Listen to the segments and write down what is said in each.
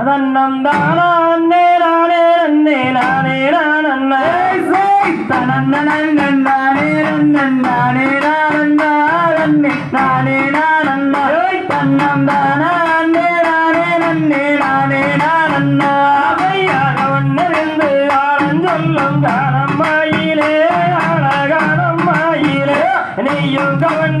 தன்னம் தானா அண்ணே ராணே அண்ணே நானே நான் அண்ணே தனன்னே நானே நானே நானே நானே நான் அண்ணா தன்னம் தானா அண்ணே ராணே நன்னே நானே நான் அண்ணா அவையாக ஒன்றிருந்து ஆளன் சொல்லும் காணம் நீயும் கவன்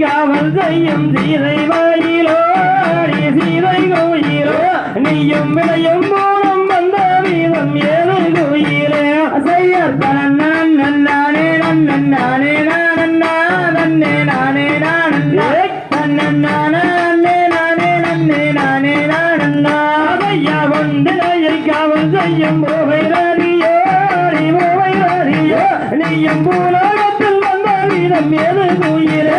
காவல் செய்யும் சீதை வாயிலோ சீதை கோயிலோ நீயும் விளையும் போனும் வந்த வீதம் ஏது கோயிலே? செய்யர் பலன் நான் நன்னானே நன்னன் நானே நானண்ணா நன்னே நானே நானண்ணா நன்னன் நானே அண்ணே நானே நன்னே நானே நானண்ணா ஐயா வந்து காவல் செய்யும் போவை ராணியோ நீயும் பூலோகத்தில் வந்த வீதம் ஏது கோயிலே?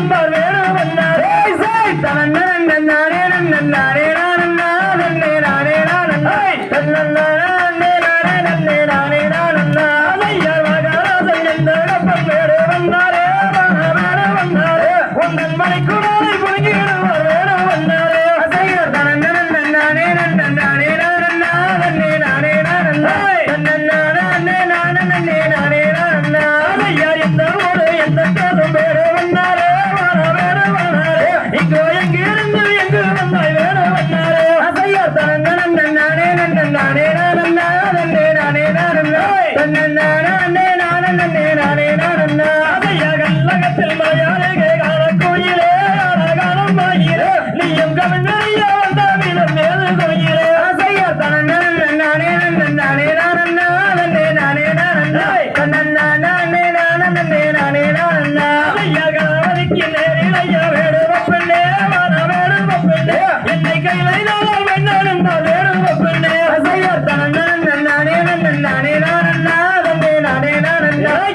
Ándale. நானே நான்